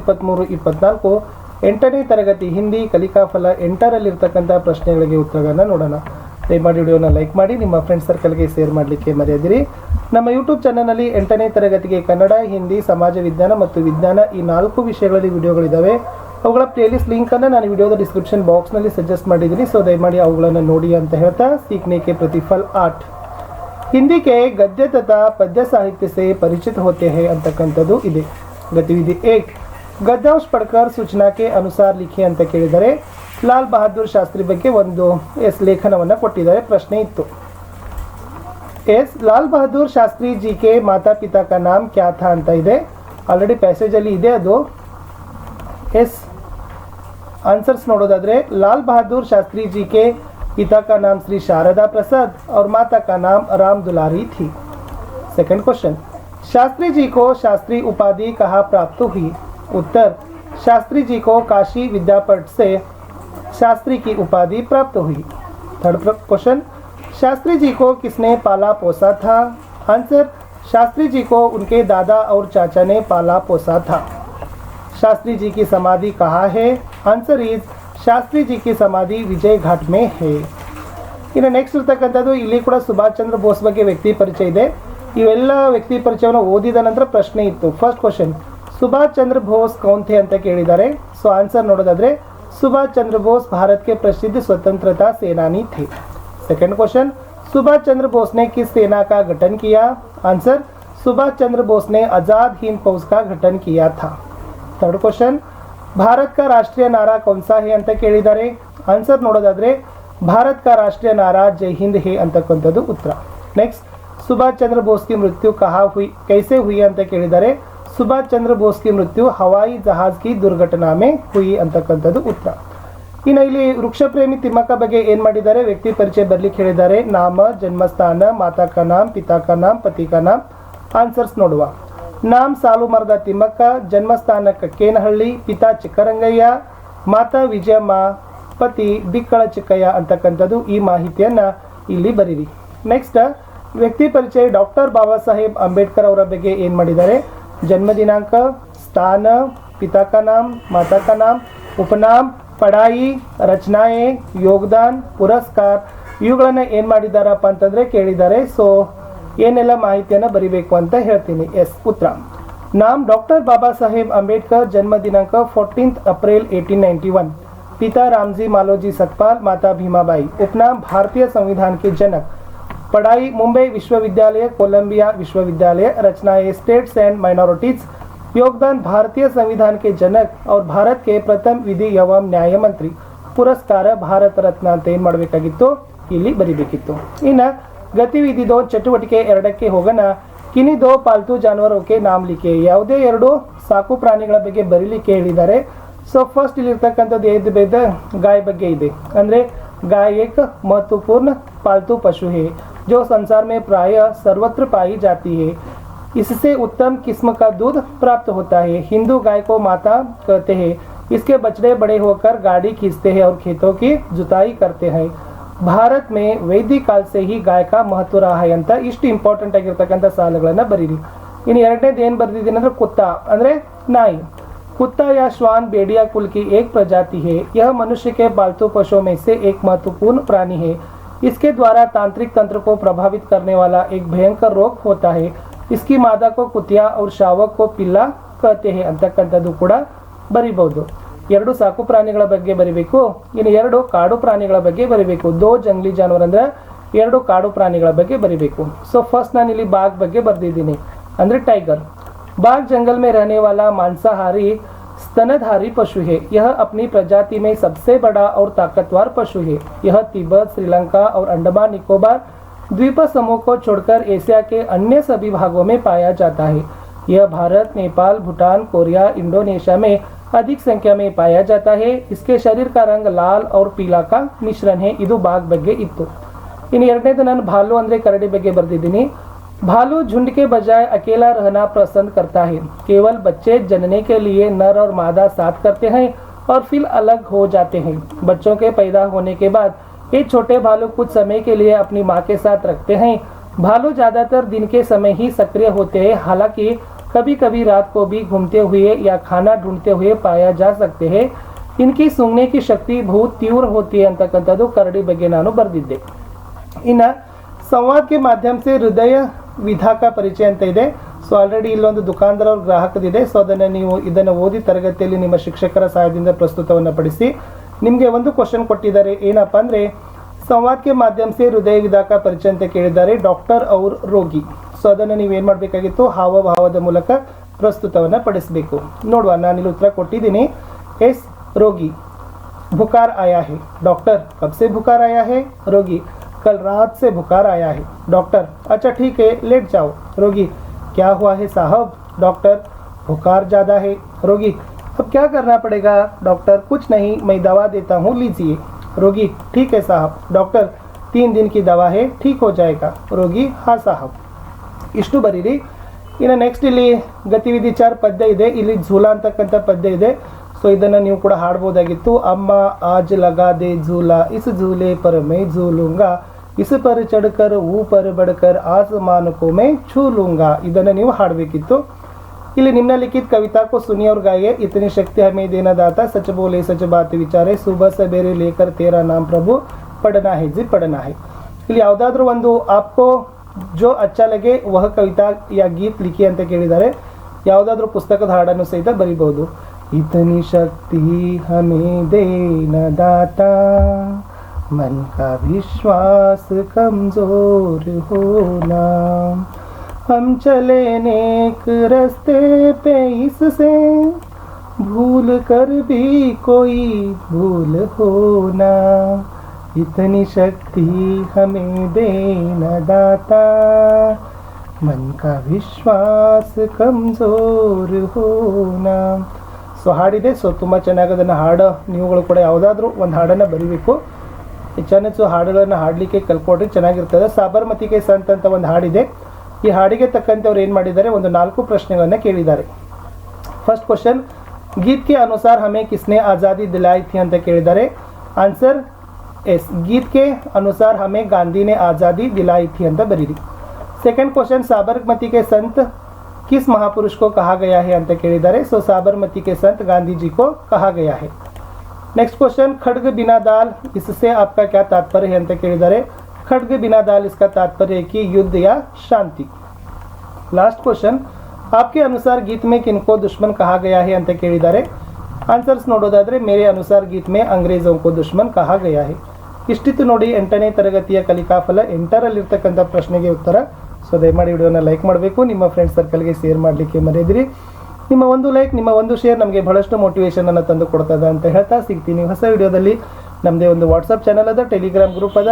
ಇಪ್ಪತ್ತ್ಮೂರು ಇಪ್ಪತ್ನಾಲ್ಕು ಎಂಟನೇ ತರಗತಿ ಹಿಂದಿ ಕಲಿಕಾ ಫಲ ಎಂಟರಲ್ಲಿರ್ತಕ್ಕಂಥ ಪ್ರಶ್ನೆಗಳಿಗೆ ಉತ್ತರಗಳನ್ನು ನೋಡೋಣ ದಯಮಾಡಿ ವಿಡಿಯೋನ ಲೈಕ್ ಮಾಡಿ ನಿಮ್ಮ ಫ್ರೆಂಡ್ ಸರ್ಕಲ್ಗೆ ಶೇರ್ ಮಾಡಲಿಕ್ಕೆ ಮರೆಯದಿರಿ ನಮ್ಮ ಯೂಟ್ಯೂಬ್ ಚಾನಲ್ನಲ್ಲಿ ಎಂಟನೇ ತರಗತಿಗೆ ಕನ್ನಡ ಹಿಂದಿ ಸಮಾಜ ವಿಜ್ಞಾನ ಮತ್ತು ವಿಜ್ಞಾನ ಈ ನಾಲ್ಕು ವಿಷಯಗಳಲ್ಲಿ ವಿಡಿಯೋಗಳಿದ್ದಾವೆ ಅವುಗಳ ಪ್ಲೇಲಿಸ್ಟ್ ಲಿಂಕನ್ನು ನಾನು ವಿಡಿಯೋದ ಡಿಸ್ಕ್ರಿಪ್ಷನ್ ಬಾಕ್ಸ್ನಲ್ಲಿ ಸಜೆಸ್ಟ್ ಮಾಡಿದ್ದೀನಿ ಸೊ ದಯಮಾಡಿ ಅವುಗಳನ್ನು ನೋಡಿ ಅಂತ ಹೇಳ್ತಾ ಸೀಕ್ನೇಕೆ ಪ್ರತಿಫಲ್ ಆರ್ಟ್ ಹಿಂದಿಗೆ ಗದ್ಯ ತಥಾ ಪದ್ಯ ಸಾಹಿತ್ಯ ಸೇ ಪರಿಚಿತ ಹೋತೆ ಹೇ ಅಂತಕ್ಕಂಥದ್ದು ಇದೆ ಗತಿವಿಧಿ ಏಕ್ ಗಡಾઉસ ಪಡಕರ್ ಸೂಚನಾಕೆ ಅನುಸಾರ लिखे ಅಂತ ಕೇಳಿದ್ದಾರೆ ಲಾಲ್ ಬಹದ್ದೂರ್ ಶಾಸ್ತ್ರಿ ಬಗ್ಗೆ ಒಂದು ಎಸ್ ಲೇಖನವನ್ನು ಕೊಟ್ಟಿದ್ದಾರೆ ಪ್ರಶ್ನೆ ಇತ್ತು ಎಸ್ ಲಾಲ್ ಬಹದ್ದೂರ್ ಶಾಸ್ತ್ರಿ ಜಿ ಕೇ ಮಾತಾ ಪಿತಾ ಕಾ ನಾಮ್ ಕ್ಯಾ ಥಾ ಅಂತ ಇದೆ ಆಲ್ರೆಡಿ ಪೇಸೇಜ್ ಅಲ್ಲಿ ಇದೆ ಅದು ಎಸ್ ಆನ್ಸರ್ಸ್ ನೋಡೋದಾದ್ರೆ ಲಾಲ್ ಬಹದ್ದೂರ್ ಶಾಸ್ತ್ರಿ ಜಿ ಕೇ ಪಿತಾ ಕಾ ನಾಮ್ ಶ್ರೀ ಶಾರದ ಪ್ರಸಾದ್ ಔರ್ ಮಾತಾ ಕಾ ನಾಮ್ ರಾಮ್ ದುಲಾರಿ ಥಿ ಸೆಕೆಂಡ್ ಕ್ವೆಶ್ಚನ್ ಶಾಸ್ತ್ರಿ ಜಿ ಕೋ ಶಾಸ್ತ್ರಿ ಉಪಾದಿ કહಾ ಪ್ರಾಪ್ತ ಹುಯಿ उत्तर शास्त्री जी को काशी विद्यापीठ से शास्त्री की उपाधि प्राप्त हुई थर्ड क्वेश्चन शास्त्री जी को किसने पाला पोसा था आंसर शास्त्री जी को उनके दादा और चाचा ने पाला पोसा था शास्त्री जी की समाधि कहाँ है आंसर इज शास्त्री जी की समाधि विजय घाट में है ಇನ್ನು ನೆಕ್ಸ್ಟ್ ಇರ್ತಕ್ಕಂಥದ್ದು तो इले कूड़ा सुभाष चंद्र बोस बे व्यक्ति परिचय इवेल व्यक्ति परिचय ओदिद ನಂತರ प्रश्न इतना ಫಸ್ಟ್ क्वेश्चन सुभाष चंद्र बोस कौन थे अंत कहते सो आंसर नोड़े सुभाष चंद्र बोस भारत के प्रसिद्ध स्वतंत्रता सेनानी थे सेकंड क्वेश्चन सुभाष चंद्र बोस ने किस सेना का गठन किया आंसर सुभाष चंद्र बोस ने आजाद हिंद फौज का गठन किया था थर्ड क्वेश्चन भारत का राष्ट्रीय नारा कौन सा है अंत कहते आंसर नोड़े भारत का राष्ट्रीय नारा जय हिंद है अंतकंतु उत्तर नेक्स्ट सुभाष चंद्र बोस की मृत्यु कहा हुई कैसे हुई अंत कहते ಸುಭಾಷ್ ಚಂದ್ರ ಬೋಸ್ಕಿ ಮೃತ್ಯು ಹವಾಯಿ ಜಹಾಜ್ ಕಿ ದುರ್ಘಟನಾ ಮೇ ಹುಯಿ ಅಂತಕ್ಕಂಥದ್ದು ಉತ್ತರ ಇನ್ನು ಇಲ್ಲಿ ವೃಕ್ಷಪ್ರೇಮಿ ತಿಮ್ಮಕ್ಕ ಬಗ್ಗೆ ಏನು ಮಾಡಿದ್ದಾರೆ ವ್ಯಕ್ತಿ ಪರಿಚಯ ಬರ್ಲಿಕ್ಕೆ ಹೇಳಿದ್ದಾರೆ ನಾಮ ಜನ್ಮಸ್ಥಾನ ಮಾತಾ ಕಾ ನಾಮ್ ಪಿತಾ ಕಾ ನಾಮ್ ಪತಿ ನಾಮ್ ಆನ್ಸರ್ಸ್ ನೋಡುವ ನಾಮ್ ಸಾಲು ಮರದ ತಿಮ್ಮಕ್ಕ ಜನ್ಮಸ್ಥಾನ ಕಕ್ಕೇನಹಳ್ಳಿ ಪಿತಾ ಚಿಕ್ಕರಂಗಯ್ಯ ಮಾತಾ ವಿಜಯಮ್ಮ ಪತಿ ಬಿಕ್ಕಳ ಚಿಕ್ಕಯ್ಯ ಅಂತಕ್ಕಂಥದ್ದು ಈ ಮಾಹಿತಿಯನ್ನು ಇಲ್ಲಿ ಬರೀರಿ ನೆಕ್ಸ್ಟ್ ವ್ಯಕ್ತಿ ಪರಿಚಯ ಡಾಕ್ಟರ್ ಬಾಬಾ ಸಾಹೇಬ್ ಅಂಬೇಡ್ಕರ್ ಅವರ ಬಗ್ಗೆ ಏನು ಮಾಡಿದ್ದಾರೆ जन्मदिनांक स्थान पिता का नाम माता का नाम उपनाम पढ़ाई रचनाएं योगदान पुरस्कार यूगलना येन ಮಾಡಿದ್ದಾರೆ ಅಂತಂದ್ರೆ ಕೇಳಿದ್ದಾರೆ ಸೋ 얘ನೆಲ್ಲ ಮಾಹಿತینا भरीಬೇಕು ಅಂತ ಹೇಳ್ತೀನಿ ಎಸ್ putra নাম ಡಾಕ್ಟರ್ ಬಾಬಾಸಾಹೇಬ್ ಅಂಬೇಡ್ಕರ್ ಜನ್ಮದಿನಾಂಕ 14th ಏಪ್ರಿಲ್ 1891 पिता ರಾಮ್ಜಿ ಮಾโลಜಿ ಸತ್ಪาล માતા ಭೀಮಾಬಾಯಿ ಉಪನಾಂ ಭಾರತೀಯ ಸಂವಿಧಾನಕ್ಕೆ जनक ಪಡಾಯಿ ಮುಂಬೈ ವಿಶ್ವವಿದ್ಯಾಲಯ ಕೊಲಂಬಿಯಾ ವಿಶ್ವವಿದ್ಯಾಲಯ ರಚನಾ ಸ್ಟೇಟ್ಸ್ ಅಂಡ್ ಮೈನಾರಿಟೀಸ್ ಯೋಗದಾನ್ ಭಾರತೀಯ ಸಂವಿಧಾನಕ್ಕೆ के ಜನಕ್ और ಪ್ರಥಮ ವಿಧಿ प्रथम ನ್ಯಾಯಮಂತ್ರಿ ಪುರಸ್ಕಾರ ಭಾರತ ರತ್ನ ಅಂತ ಏನು ಮಾಡಬೇಕಾಗಿತ್ತು ಇಲ್ಲಿ ಬರಿಬೇಕಿತ್ತು ಇನ್ನು ಗತಿವಿಧಿದೋ ಚಟುವಟಿಕೆ ಎರಡಕ್ಕೆ ಹೋಗೋಣ ಕಿನಿದೋ ಪಾಲ್ತು ಜಾನುವಾರೋಕೆ ನಾಮಲಿಕೆ ಯಾವುದೇ ಎರಡು ಸಾಕು ಪ್ರಾಣಿಗಳ ಬಗ್ಗೆ ಬರೀಲಿಕ್ಕೆ ಹೇಳಿದ್ದಾರೆ ಸೊ ಫಸ್ಟ್ ಇಲ್ಲಿರ್ತಕ್ಕಂಥದ್ದು ಏದು ಬೇದ ಗಾಯ ಬಗ್ಗೆ ಇದೆ ಅಂದ್ರೆ ಗಾಯ ಮಹತ್ವಪೂರ್ಣ ಪಾಲ್ತು ಪಶು ಹೇ जो संसार में प्रायः सर्वत्र पाई जाती है इससे उत्तम किस्म का दूध प्राप्त होता है हिंदू गाय को माता कहते हैं इसके बछड़े बड़े होकर गाड़ी खींचते हैं और खेतों की जुताई करते हैं ಭಾರತ ಮೇ ವೈದಿಕ ಕಾಲ ಸೇ ಹಿ ಗಾಯಕ ಮಹತ್ವ ರಹ ಅಂತ ಇಷ್ಟು ಇಂಪಾರ್ಟೆಂಟ್ ಆಗಿರ್ತಕ್ಕಂಥ ಸಾಲುಗಳನ್ನು ಬರೀರಿ ಇನ್ನು ಎರಡನೇದು ಏನು ಬರೆದಿದ್ದೀನಿ ಅಂದರೆ ಕುತ್ತ ಅಂದರೆ ನಾಯಿ कुत्ता या श्वान बेड़िया कुल की एक प्रजाति है यह मनुष्य के पालतू पशुओं में से एक महत्वपूर्ण प्राणी है इसके द्वारा तंत्रिक तंत्र को प्रभावित करने वाला एक भयंकर रोग होता है इसकी मादा को कुतिया और शावक को पिल्ला कहते हैं ಅಂತಕಂತದ್ದು ಕೂಡ ಬರಿಬಹುದು ಎರಡು ಸಾಕು ಪ್ರಾಣಿಗಳ ಬಗ್ಗೆ ಬರಿಬೇಕು ಇನ್ನು ಎರಡು ಕಾಡು ಪ್ರಾಣಿಗಳ ಬಗ್ಗೆ ಬರಿಬೇಕು दो जंगली जानवर ಅಂದ್ರೆ ಎರಡು ಕಾಡು ಪ್ರಾಣಿಗಳ ಬಗ್ಗೆ ಬರಿಬೇಕು ಸೋ ಫಸ್ಟ್ ನಾನು ಇಲ್ಲಿ बाघ ಬಗ್ಗೆ ಬರೆದಿದ್ದೀನಿ ಅಂದ್ರೆ ಟೈಗರ್ बाघ जंगल में रहने वाला मांसाहारी स्तनधारी पशु है यह अपनी प्रजाति में सबसे बड़ा और ताकतवर पशु है यह तिब्बत श्रीलंका और अंडमान निकोबार द्वीप समूह को छोड़कर एशिया के अन्य सभी भागों में पाया जाता है यह भारत नेपाल भूटान कोरिया इंडोनेशिया में अधिक संख्या में पाया जाता है इसके शरीर का रंग लाल और पीला का मिश्रण है इधु बाघ ಬಗ್ಗೆ इतु इन एरने भालू ಭಾಲು ಅಂದರೆ ಕರಡಿ बरदी दिनी भालू झुंड के बजाय अकेला रहना पसंद करता है केवल बच्चे जनने के लिए नर और मादा साथ करते हैं और फिर अलग हो जाते हैं बच्चों के पैदा होने के बाद ये छोटे भालू कुछ समय के लिए अपनी माँ के साथ रखते हैं भालू ज़्यादातर दिन के समय ही सक्रिय होते हैं हालांकि कभी कभी रात को भी घूमते हुए या खाना ढूंढते हुए पाया जा सकते हैं इनकी सूंघने की शक्ति बहुत तीव्र होती है अंत तो करड़ी बगे नानु बर्दिद्दे इन संवाद के माध्यम से हृदय ವಿಧಾಕ ಪರಿಚಯ ಅಂತ ಇದೆ ಸೊ ಆಲ್ರೆಡಿ ಇಲ್ಲೊಂದು ದುಕಾನ್ದಾರ ಅವ್ರ ಗ್ರಾಹಕದಿದೆ ಸೊ ಅದನ್ನು ನೀವು ಇದನ್ನು ಓದಿ ತರಗತಿಯಲ್ಲಿ ನಿಮ್ಮ ಶಿಕ್ಷಕರ ಸಹಾಯದಿಂದ ಪ್ರಸ್ತುತವನ್ನು ಪಡಿಸಿ ನಿಮಗೆ ಒಂದು ಕ್ವಶನ್ ಕೊಟ್ಟಿದ್ದಾರೆ ಏನಪ್ಪ ಅಂದರೆ ಸಂವಾದಕ್ಕೆ ಸೇ ಹೃದಯ ವಿಧಾಕ ಪರಿಚಯ ಅಂತ ಕೇಳಿದ್ದಾರೆ ಡಾಕ್ಟರ್ ಅವ್ರ ರೋಗಿ ಸೊ ಅದನ್ನು ನೀವೇನು ಮಾಡಬೇಕಾಗಿತ್ತು ಹಾವಭಾವದ ಮೂಲಕ ಪ್ರಸ್ತುತವನ್ನು ಪಡಿಸಬೇಕು ನೋಡುವ ನಾನಿಲ್ಲಿ ಉತ್ತರ ಕೊಟ್ಟಿದ್ದೀನಿ ಎಸ್ ರೋಗಿ ಬುಕಾರ್ ಆಯಾ ಹೇ ಡಾಕ್ಟರ್ ಕಬ್ಸೆ ಬುಕಾರ್ ಆಯಾ ಹೇ ರೋಗಿ कल रात से बुखार आया है डॉक्टर अच्छा ठीक है लेट जाओ रोगी क्या हुआ है साहब डॉक्टर बुखार ज़्यादा है रोगी अब क्या करना पड़ेगा डॉक्टर कुछ नहीं मैं दवा देता हूँ लीजिए रोगी ठीक है साहब डॉक्टर तीन दिन की दवा है ठीक हो जाएगा रोगी हाँ साहब ಇಷ್ಟು ಬರೀರಿ ಇನ್ನು ನೆಕ್ಸ್ಟ್ ಇಲ್ಲಿ ಗತಿವಿಧಿ ಚಾರ್ ಪದ್ಯ ಇದೆ इले झूला ಅಂತಕ್ಕಂಥ ಪದ್ಯ ಇದೆ ಸೊ ಇದನ್ನು ನೀವು ಕೂಡ ಹಾಡ್ಬೋದಾಗಿತ್ತು ಅಮ್ಮ ಆಜ್ ಲಗಾದೆ ಝೂಲಾ ಇಸ್ ಝೂಲೆ ಪರ ಮೈ ಝೂಲುಂಗ ಇಸ್ ಪರ ಚಡ್ಕರ್ ಊ ಪರ ಬಡ್ಕರ್ ಆಸಮಾನಕೋಮೆ ಛೂಲುಂಗ ಇದನ್ನು ನೀವು ಹಾಡಬೇಕಿತ್ತು ಇಲ್ಲಿ ನಿಮ್ಮ ಲಿಖಿತ ಕವಿತಾ ಕೋ ಸುನಿ ಅವ್ರ ಗಾಯೆ ಇತನಿ ಶಕ್ತಿ ಹಮೇ ದೇನದಾತ ಸಚ ಬೋಲೆ ಸಚ ಬಾತ್ ವಿಚಾರೆ ಸುಬ ಬೇರೆ ಲೇಖರ್ ತೇರಾ ನಾಮ್ ಪ್ರಭು ಪಡನಾ ಜಿ ಪಡನಾ ಹೆ ಇಲ್ಲಿ ಯಾವುದಾದ್ರೂ ಒಂದು ಆಪ್ಕೋ ಜೋ ಅಚ್ಚಲಗೆ ವಹ ಕವಿತಾ ಯಾ ಗೀತ್ ಲಿಖಿ ಅಂತ ಕೇಳಿದ್ದಾರೆ ಯಾವುದಾದ್ರೂ ಪುಸ್ತಕದ ಹಾಡನ್ನು ಸಹಿತ ಬರಿಬಹುದು इतनी शक्ति हमें दे न दाता मन का विश्वास कमज़ोर होना हम चले नेक रस्ते पे इससे भूल कर भी कोई भूल होना इतनी शक्ति हमें दे न दाता मन का विश्वास कमज़ोर होना ಸೊ ಹಾಡಿದೆ ಸೊ ತುಂಬ ಚೆನ್ನಾಗಿ ಅದನ್ನು ಹಾಡು ನೀವುಗಳು ಕೂಡ ಯಾವುದಾದ್ರೂ ಒಂದು ಹಾಡನ್ನು ಬರೀಬೇಕು ಹೆಚ್ಚಾನೆಚ್ಚು ಹಾಡುಗಳನ್ನು ಹಾಡಲಿಕ್ಕೆ ಕಲ್ಕೊಡ್ರಿ ಚೆನ್ನಾಗಿರ್ತದೆ ಸಾಬರ್ಮತಿ ಸಂತ ಅಂತ ಒಂದು ಹಾಡಿದೆ ಈ ಹಾಡಿಗೆ ತಕ್ಕಂತೆ ಅವ್ರು ಏನು ಮಾಡಿದ್ದಾರೆ ಒಂದು ನಾಲ್ಕು ಪ್ರಶ್ನೆಗಳನ್ನು ಕೇಳಿದ್ದಾರೆ ಫಸ್ಟ್ ಕ್ವಶನ್ ಗೀತ್ ಅನುಸಾರ ಹಮೆ ಹಮೇ ಕಿಸ್ನೆ ಆಜಾದಿ ದಿಲಾಯಿತಿ ಅಂತ ಕೇಳಿದ್ದಾರೆ ಆನ್ಸರ್ ಎಸ್ ಗೀತ್ ಅನುಸಾರ ಹಮೆ ಹಮೇ ಗಾಂಧಿನೇ ಆಜಾದಿ ದಿಲಾಯಿತಿ ಅಂತ ಬರೀರಿ ಸೆಕೆಂಡ್ ಕ್ವಶನ್ ಸಾಬರ್ಮತಿಗೆ ಸಂತ किस महापुरुष को कहा गया है अंत के सो साबरमती के संत गांधी जी को कहा गया है नेक्स्ट क्वेश्चन खड्ग बिना दाल इससे आपका क्या तात्पर्य है अंत के खड्ग बिना दाल इसका तात्पर्य है कि युद्ध या शांति लास्ट क्वेश्चन आपके अनुसार गीत में किनको दुश्मन कहा गया है आंसर के मेरे अनुसार गीत में अंग्रेजों को दुश्मन कहा गया है इष्टित नोड़ी एंटने तरगतिया ಎಂಟನೇ ತರಗತಿಯ ಕಲಿಕಾಫಲ ಎಂಟರಲ್ಲಿರ್ತಕ್ಕಂಥ के उत्तर ಸೊ ದಯಮಾಡಿ ವಿಡಿಯೋನ ಲೈಕ್ ಮಾಡಬೇಕು ನಿಮ್ಮ ಫ್ರೆಂಡ್ಸ್ ಸರ್ಕಲ್ಗೆ ಶೇರ್ ಮಾಡಲಿಕ್ಕೆ ಮರೆಯದಿರಿ ನಿಮ್ಮ ಒಂದು ಲೈಕ್ ನಿಮ್ಮ ಒಂದು ಶೇರ್ ನಮಗೆ ಬಹಳಷ್ಟು ಮೋಟಿವೇಶನನ್ನು ತಂದು ಕೊಡ್ತದೆ ಅಂತ ಹೇಳ್ತಾ ಸಿಗ್ತೀನಿ ಹೊಸ ವಿಡಿಯೋದಲ್ಲಿ ನಮ್ಮದೇ ಒಂದು ವಾಟ್ಸಪ್ ಚಾನಲ್ ಅದ ಟೆಲಿಗ್ರಾಮ್ ಗ್ರೂಪ್ ಅದ